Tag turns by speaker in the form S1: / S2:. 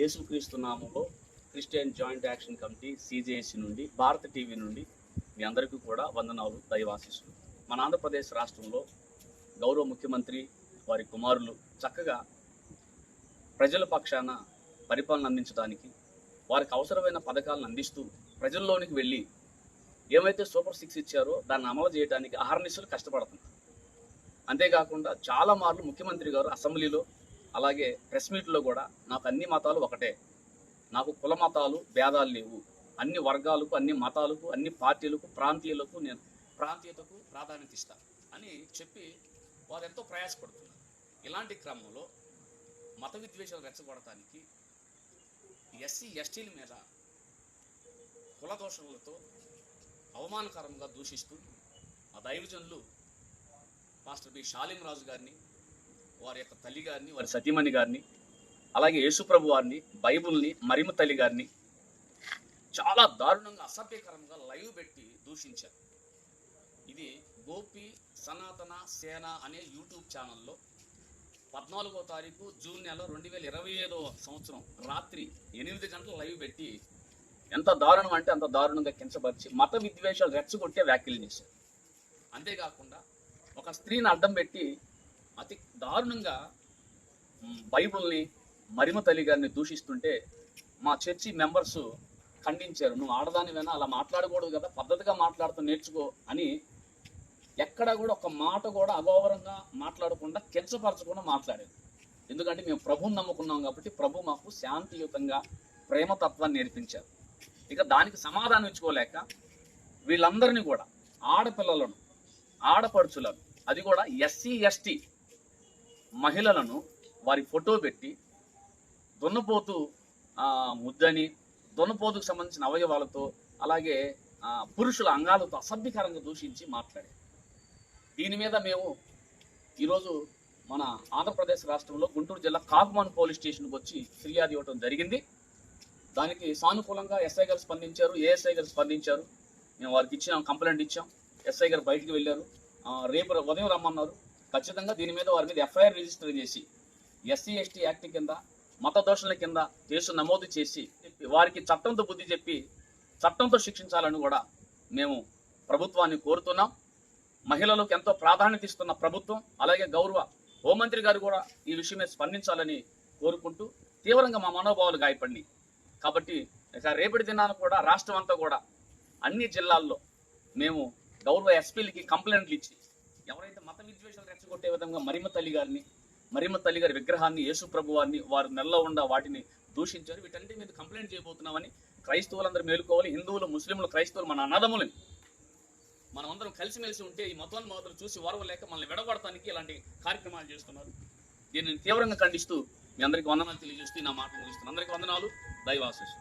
S1: యేసుక్రీస్తు నామంలో Christian joint action committee CJSC నుండి భారత టీవీ నుండి మీ అందరికీ కూడా వందనాలు దైవాశిస్సులు. మన ఆంధ్రప్రదేశ్ రాష్ట్రంలో గౌరవ ముఖ్యమంత్రి వారి కుమారులు చక్కగా ప్రజల పక్షాన పరిపాలన అందించడానికి వారికి అవసరమైన పథకాలను అందిస్తూ ప్రజల్లోనికి వెళ్ళి ఏమైతే సూపర్ సిక్స్ ఇచ్చారో దాన్ని అమలు చేయడానికి అహర్నిశలు కష్టపడుతున్నారు. అంతేకాకుండా చాలా మార్లు ముఖ్యమంత్రి గారు అసెంబ్లీలో అలాగే ప్రెస్ మీట్లో కూడా నాకు అన్ని మతాలు ఒకటే. నాకు కుల మతాలు భేదాలు లేవు. అన్ని వర్గాలకు అన్ని మతాలకు అన్ని పార్టీలకు ప్రాంతీయులకు నేను ప్రాంతీయతకు ప్రాధాన్యత ఇస్తా అని చెప్పి వారు ఎంతో ప్రయాసపడుతున్నారు. ఇలాంటి క్రమంలో మత విద్వేషాలు రెచ్చగొడటానికి ఎస్సీ ఎస్టీల మీద కుల దోషములతో అవమానకరంగా దూషిస్తూ ఆ దైవజనులు మాస్టర్ బి షాలిం రాజు గారిని వారి యొక్క తల్లి గారిని వారి సతీమణి గారిని అలాగే యేసుప్రభు వారిని బైబుల్ని మరిమ తల్లి గారిని చాలా దారుణంగా అసభ్యకరంగా లైవ్ పెట్టి దూషించారు. ఇది గోపి సనాతన సేన అనే యూట్యూబ్ ఛానల్లో పద్నాలుగో తారీఖు జూన్ నెల రెండు వేల ఇరవై ఐదో సంవత్సరం రాత్రి ఎనిమిది గంటలు లైవ్ పెట్టి ఎంత దారుణం అంటే అంత దారుణంగా కించపరిచి మత విద్వేషాలు రెచ్చగొట్టే వ్యాఖ్యలు చేశారు. అంతేకాకుండా ఒక స్త్రీని అడ్డం పెట్టి అతి దారుణంగా బైబుల్ని బైబిల్ని మరిమ తల్లి గారిని దూషిస్తుంటే మా చర్చి మెంబర్స్ ఖండించారు నువ్వు ఆడదానివైనా అలా మాట్లాడకూడదు కదా పద్ధతిగా మాట్లాడుతూ నేర్చుకో అని ఎక్కడ కూడా ఒక మాట కూడా అగౌరవంగా మాట్లాడకుండా కించపరచకుండా మాట్లాడారు. ఎందుకంటే మేము ప్రభుని నమ్ముకున్నాం కాబట్టి ప్రభు మాకు శాంతియుతంగా ప్రేమతత్వాన్ని నేర్పించారు. ఇక దానికి సమాధానం ఇచ్చుకోలేక వీళ్ళందరినీ కూడా ఆడపిల్లలను ఆడపడుచులను అది కూడా ఎస్సీ ఎస్టీ మహిళలను వారి ఫోటో పెట్టి దున్నపోతు ముద్దని దున్నపోతుకు సంబంధించిన అవయవాలతో అలాగే పురుషుల అంగాలతో అసభ్యకరంగా దూషించి మాట్లాడారు. దీని మీద మేము ఈరోజు మన ఆంధ్రప్రదేశ్ రాష్ట్రంలో గుంటూరు జిల్లా కాకుమాన్ పోలీస్ స్టేషన్కి వచ్చి ఫిర్యాదు ఇవ్వడం జరిగింది. దానికి సానుకూలంగా ఎస్ఐ గారు స్పందించారు ఏఎస్ఐ గారు స్పందించారు. మేము వారికి ఇచ్చిన కంప్లైంట్ ఇచ్చాం. ఎస్ఐ గారు బయటికి వెళ్ళారు. రేపు ఉదయం రమ్మన్నారు. ఖచ్చితంగా దీని మీద వారి మీద ఎఫ్ఐఆర్ రిజిస్టర్ చేసి ఎస్సీ ఎస్టీ యాక్ట్ కింద మత దోషణల కింద కేసు నమోదు చేసి వారికి చట్టంతో బుద్ధి చెప్పి చట్టంతో శిక్షించాలని కూడా మేము ప్రభుత్వాన్ని కోరుతున్నాం. మహిళలకు ఎంతో ప్రాధాన్యత ఇస్తున్న ప్రభుత్వం అలాగే గౌరవ హోంమంత్రి గారు కూడా ఈ విషయం మీద స్పందించాలని కోరుకుంటూ తీవ్రంగా మా మనోభావాలు గాయపడి కాబట్టి రేపటి దినాన కూడా రాష్ట్రం అంతా కూడా అన్ని జిల్లాల్లో మేము గౌరవ ఎస్పీలకి కంప్లైంట్లు ఇచ్చి ఎవరైతే మత విద్వేషాలు రెచ్చగొట్టే విధంగా మరిమ తల్లి గారిని మరిమ తల్లి గారి విగ్రహాన్ని యేసు ప్రభు వారిని వారు నెలలో ఉండ వాటిని దూషించారు. వీటన్నిటి మీద కంప్లైంట్ చేయబోతున్నామని క్రైస్తవులందరూ మేలుకోవాలి. హిందువులు ముస్లింలు క్రైస్తవులు మన అన్నదములని మనం అందరం కలిసిమెలిసి ఉంటే ఈ మతాన్ని మాత్రం చూసి వరవలేక మనల్ని విడగొడటానికి ఇలాంటి కార్యక్రమాలు చేస్తున్నారు. దీనిని తీవ్రంగా ఖండిస్తూ మీ అందరికీ వందనాలు తెలియజేస్తూ నా మాటలు ముగిస్తున్నాను. అందరికీ వందనాలు. దైవాశిస్సు